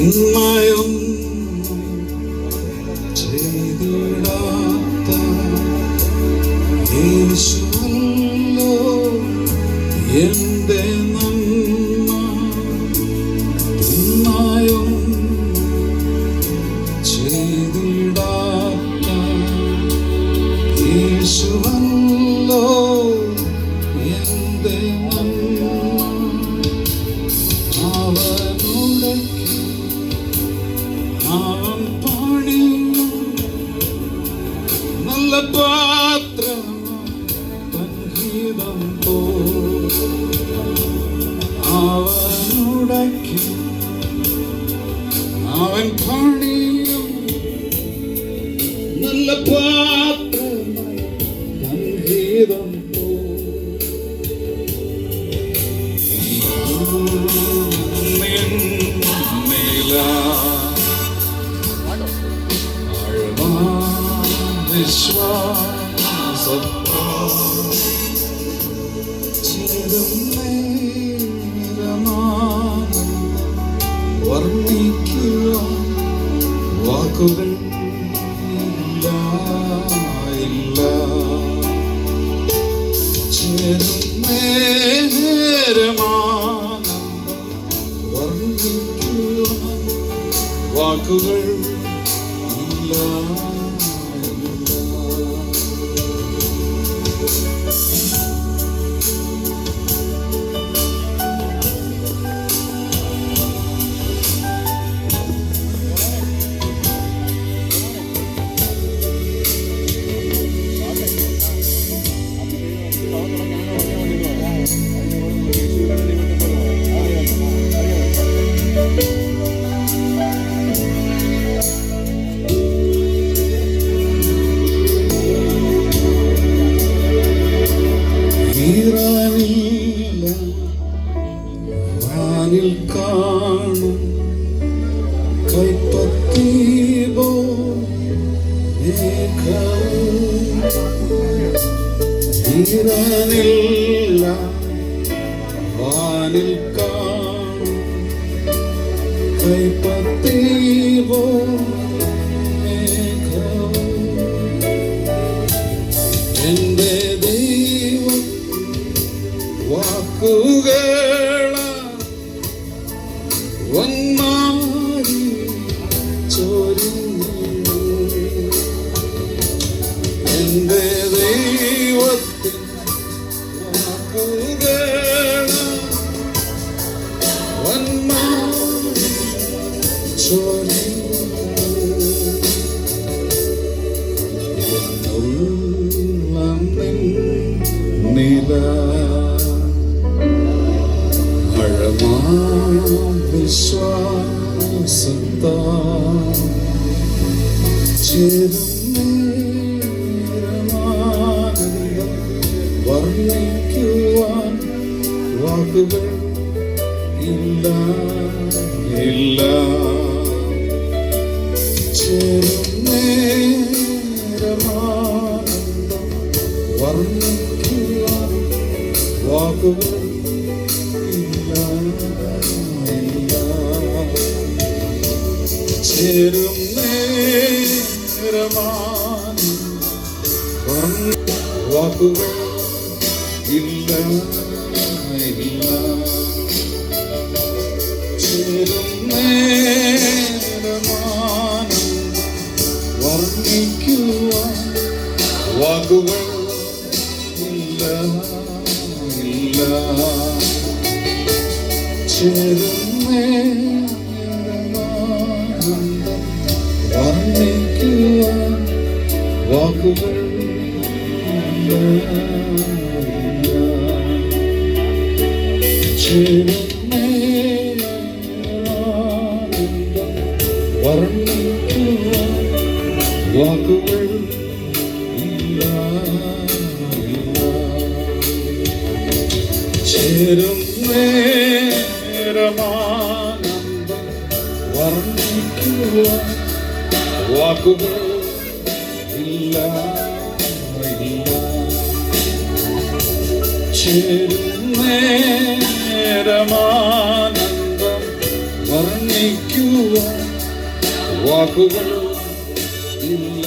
in my own അവൻ പാടി നല്ല പാത്രം സംഗീതം പോ അവനുടക്കി അവൻ പണിയും നല്ല പാത്രം സംഗീതം പോ വർണിക്കുക. വാക്കുകൾ ഇല്ല ഇല്ല ചേരുന്നേരമാനന്ദം വർണിക്കുവാൻ വാക്കുകൾ ഇല്ല ഇല്ല. ഈറാനില്ല വാനിൽ കാണും കൈപ്പത്തീപോ ചേരുന്നേരമാനന്ദം വർണിക്കുവാൻ വാക്കുകൾ ഇല്ല ഇല്ല ചേരുന്നേരമാനന്ദം വർണിക്കുവാൻ വാക്കുകൾ ചേരുന്നേരമാനന്ദം വർണി വാക്കുകൾ ഇല്ല ഇല്ല ചേരുന്നേരമാനന്ദം വർണിക്കുവാൻ വാക്കുകൾ ചേരുന്നേരമാനന്ദം വർണിക്കുവാൻ വാക്കുകൾ ഇല്ല ഇല്ല ചേരുന്നേരമാനന്ദം വർണിക്കുവാൻ വാക്കുകൾ ഇല്ല ഇല്ല ചേരുന്നേരമാനന്ദം വർണിക്കുവാൻ വാക്കുകൾ ഇല്ല. ഇല്ല ചേരുന്നേരമാനന്ദം വർണി വർണിക്കുവാൻ വാക്കുകൾ ഇല്ല